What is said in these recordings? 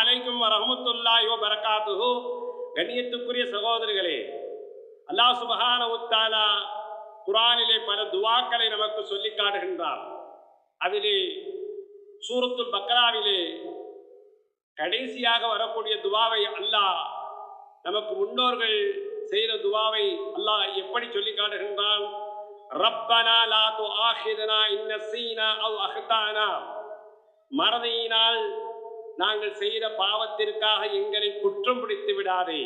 அலைக்கும் வரஹமத்துல்லாஹி வபரகாத்துஹு. கண்ணியத்துக்குரிய சகோதரர்களே அல்லாஹ் சுபஹானஹு உத்தாலா குரானிலே பல துவாக்களை நமக்கு சொல்லி காட்டுகின்றார். அதிலே சூரத்துல் பக்ராவிலே கடைசியாக வரக்கூடிய துவாவை அல்லாஹ் நமக்கு முன்னோர்கள் செய்த துவாவை அல்லாஹ் எப்படி சொல்லி காட்டுகின்றான்? ரப்பனா லா துஆஹிதுனா இன்ன சீனா அவ் அஹ்தானா. மறதியினால் நாங்கள் செய்த பாவத்திற்காக எங்களை குற்றம் பிடித்து விடாதே.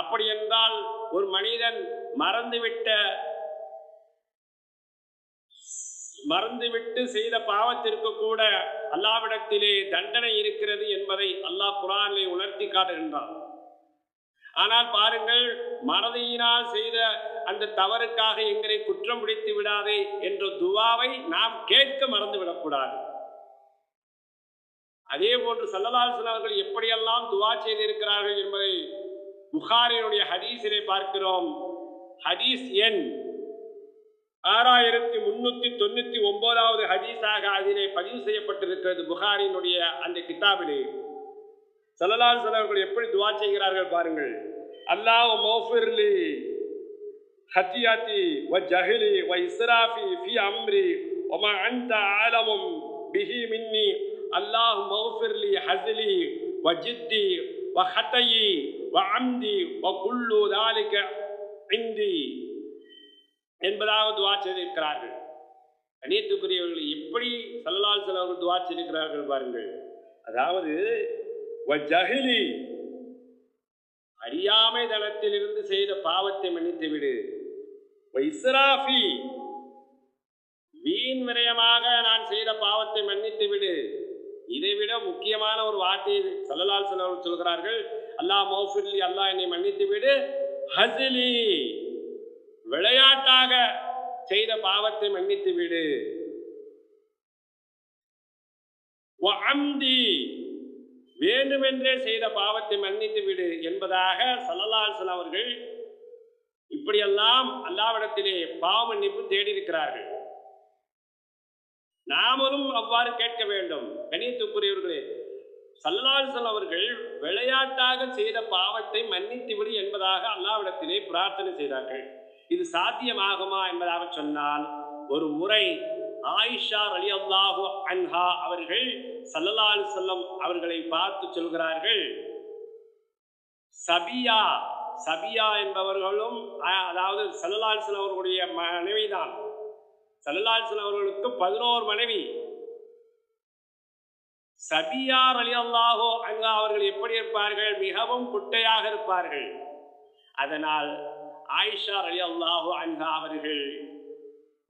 அப்படி என்றால் ஒரு மனிதன் மறந்துவிட்ட மறந்துவிட்டு செய்த பாவத்திற்கு கூட அல்லாவிடத்திலே தண்டனை இருக்கிறது என்பதை அல்லாஹ் குரானை உணர்த்தி காட்டுகின்றான். ஆனால் பாருங்கள் மறதியினால் செய்த அந்த தவறுக்காக எங்களை குற்றம் பிடித்து விடாதே என்ற துவாவை நாம் கேட்க மறந்து விடக்கூடாது அதே போன்று சல்லலாசன் அவர்கள் எப்படியெல்லாம் துவா செய்திருக்கிறார்கள் என்பதை புகாரினுடைய ஹதீஸிலே பார்க்கிறோம். ஹதீஸ் எண் ஆறாயிரத்தி முன்னூத்தி தொண்ணூத்தி ஒன்பதாவது ஹதீஸாக அதிலே பதிவு செய்யப்பட்டிருக்கிறது புகாரினுடைய அந்த கிதாபிலே. சல்லலால் அவர்கள் எப்படி துவா செய்கிறார்கள் பாருங்கள். அல்லாஹ் மௌஃபிர்லி ஹத்தியாத்தி வ ஜஹிலி வ இஸ்ராஃபி ஃபி அம்ரி ஒமா அந்த ஆலமும் பிஹி மின்னி அல்லாஹ் மௌஃபிர்லி ஹசலி வஜித்தி வஹத்தையி வஅம்தி வகுல்லு தாலிக இந்தி என்பதாக துவா செய்திருக்கிறார்கள். கணியத்துக்குரியவர்கள் எப்படி சல்லலால் செலவர்கள் துவா துவாச்சிருக்கிறார்கள் பாருங்கள். அதாவது வ ஜஹிலி. அறியாமை தளத்திலிருந்து செய்த பாவத்தை மன்னித்து விடு இஸ்ராஃபி. வீண் விரயமாக நான் செய்த பாவத்தை மன்னித்து விடு. இதைவிட முக்கியமான ஒரு வார்த்தையை சல்லலால் செலவர்கள் சொல்கிறார்கள். அல்லாஹ் மௌஃபிர்லி அல்லாஹ் என்னை மன்னித்து விடு. ஹசிலி விளையாட்டாக செய்த பாவத்தை மன்னித்து விடு. அம்தி வேண்டுமென்றே செய்த பாவத்தை மன்னித்து விடு என்பதாக சல்லலாசன் அவர்கள் இப்படியெல்லாம் அல்லாவிடத்திலே பாவ மன்னிப்பு தேடியிருக்கிறார்கள். நாமளும் அவ்வாறு கேட்க வேண்டும். கணியத்துக்குரியவர்களே சல்லாசல் அவர்கள் விளையாட்டாக செய்த பாவத்தை மன்னித்துவிடு என்பதாக அல்லாவிடத்திலே பிரார்த்தனை செய்தார்கள். இது சாத்தியமாகுமா என்பதாக சொன்னால் ஒரு முறை ஆயிஷா அலி அல்லாஹு அன்ஹா அவர்கள் சல்லல்லா செல்லம் அவர்களை பார்த்து சொல்கிறார்கள் சபியா சபியா என்பவர்களும் அதாவது சல்லல்லால் செல்லம் அவர்களுடைய மனைவிதான். சல்லல்லால் அவர்களுக்கு பதினோரு மனைவி. சபியார் அலி அல்லாஹோ அன்ஹா அவர்கள் எப்படி இருப்பார்கள்? மிகவும் குட்டையாக இருப்பார்கள். அதனால் ஆயிஷா அலி அல்லாஹோ அன்ஹா அவர்கள்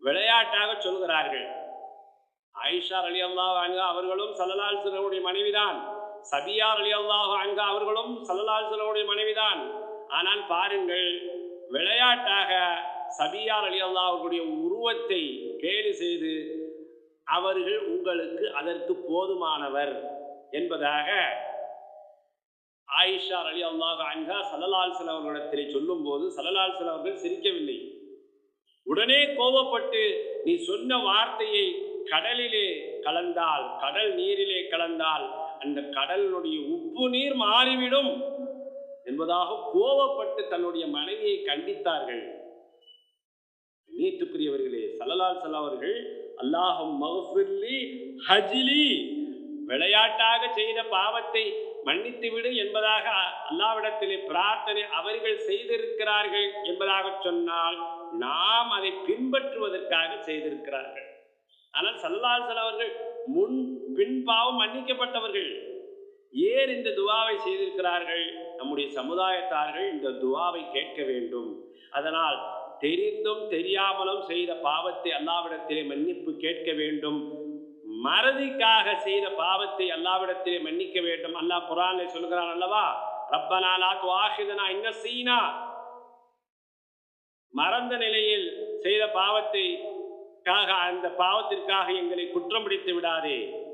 விளையாட்டாக சொல்கிறார்கள். ஆயிஷா அலி அல்லாஹு அன்ஹா அவர்களும் சல்லலால் சிலருடைய மனைவிதான். சபியார் அலி அல்லாஹோ அன்ஹா அவர்களும் சல்லலால் சிலருடைய மனைவிதான். ஆனால் பாருங்கள் விளையாட்டாக சபியார் அலி அல்லாவுடைய உருவத்தை கேலி செய்து அவர்கள் உங்களுக்கு அதற்கு போதுமானவர் என்பதாக ஆயிஷா அலி அல்லாஹ் அன்ஹா சலலால் அவர்களிடத்திலே சொல்லும் போது சல்லலால் அவர்கள் சிரிக்கவில்லை. உடனே கோபப்பட்டு நீ சொன்ன வார்த்தையை கடலிலே கலந்தால் கடல் நீரிலே கலந்தால் அந்த கடலினுடைய உப்பு நீர் மாறிவிடும் என்பதாக கோபப்பட்டு தன்னுடைய மனைவியை கண்டித்தார்கள். நீட்டுக்குரியவர்களே சல்லலால் சல்லா அவர்கள் அல்லாஹம் மகஃபிர்லி ஹஜிலி. விளையாட்டாக செய்த பாவத்தை மன்னித்து விடு என்பதாக அல்லாவிடத்திலே பிரார்த்தனை அவர்கள் செய்திருக்கிறார்கள் என்பதாக சொன்னால் நாம் அதை பின்பற்றுவதற்காக செய்திருக்கிறார்கள். ஆனால் சல்லாசல் அவர்கள் முன் பின்பாவம் மன்னிக்கப்பட்டவர்கள். ஏன் இந்த துவாவை செய்திருக்கிறார்கள்? நம்முடைய சமுதாயத்தார்கள் இந்த துவாவை கேட்க வேண்டும். அதனால் தெரிந்தும் தெரியாமலும் செய்த பாவத்தை அல்லாவிடத்திலே மன்னிப்பு கேட்க வேண்டும். மறதிக்காக செய்த பாவத்தை அல்லாவிடத்திலே மன்னிக்க வேண்டும். அல்லாஹ் குரானை சொல்கிறான் அல்லவா? ரப்பனா லா துஆஹிதனா சீனா. மறந்த நிலையில் செய்த பாவத்தை அந்த பாவத்திற்காக எங்களை குற்றம் பிடித்து விடாதே.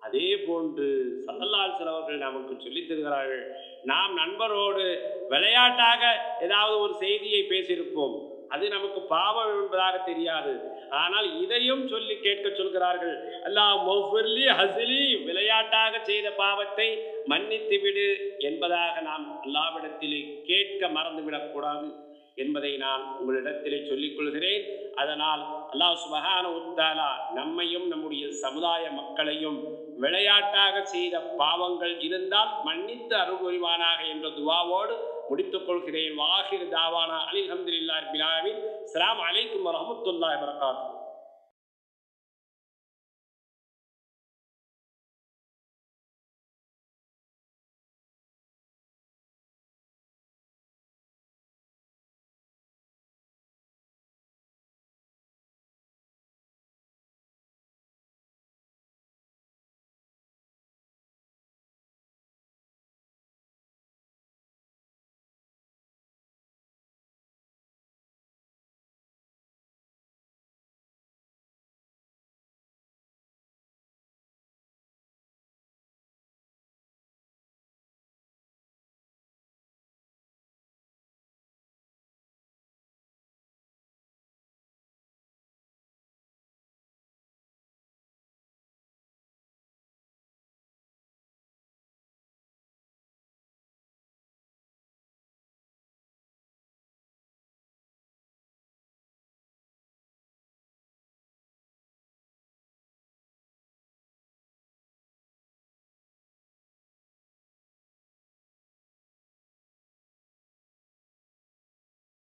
அதே போன்று சல்லல்லால் சிலவர்கள் நமக்கு சொல்லித் தருகிறார்கள். நாம் நண்பரோடு விளையாட்டாக ஏதாவது ஒரு செய்தியை பேசியிருப்போம். அது நமக்கு பாவம் என்பதாக தெரியாது. ஆனால் இதையும் சொல்லி கேட்க சொல்கிறார்கள். அல்லாஹ் மௌஃபிர்லி ஹசிலி விளையாட்டாக செய்த பாவத்தை மன்னித்து விடு என்பதாக நாம் அல்லாவிடத்திலே கேட்க மறந்துவிடக்கூடாது என்பதை நான் உங்களிடத்திலே சொல்லிக் கொள்கிறேன். அதனால் அல்லாஹ் சுபஹான உத்தாலா நம்மையும் நம்முடைய சமுதாய மக்களையும் விளையாட்டாக செய்த பாவங்கள் இருந்தால் மன்னித்து அருள் என்ற துவாவோடு முடித்துக் கொள்கிறேன். வாஹிர் தாவானா. அலி அஹமதுல்லாஹ் பிலாவின் அஸ்ஸலாமு அலைக்கும் வரமத்துல்லாஹ் வரகாத்து